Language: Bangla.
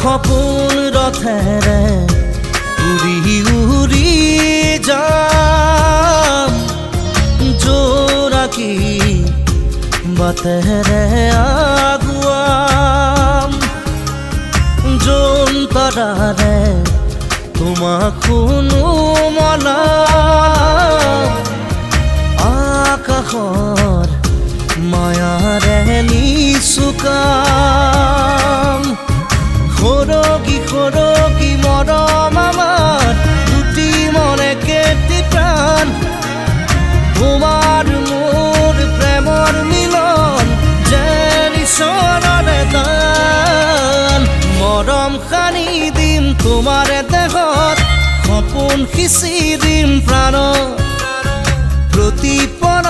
সপোন ৰথেৰে উৰি উৰি যাম। জোৰাকী বাটেৰে আগুৱাম যন্তৰাৰে তোমাক শুনো মনা আকাশৰ মায়াৰে নিচুকাম সৰগী সৰগী মৰম আমাৰ দুটি মনে কেতি প্ৰাণ তোমাৰ মোৰ প্ৰেমৰ মিলন ঈশ্বৰৰে দান। মৰম সানি দিম তোমাৰে দেহত সপোন সিঁচি দিম প্ৰাণত প্ৰতিপল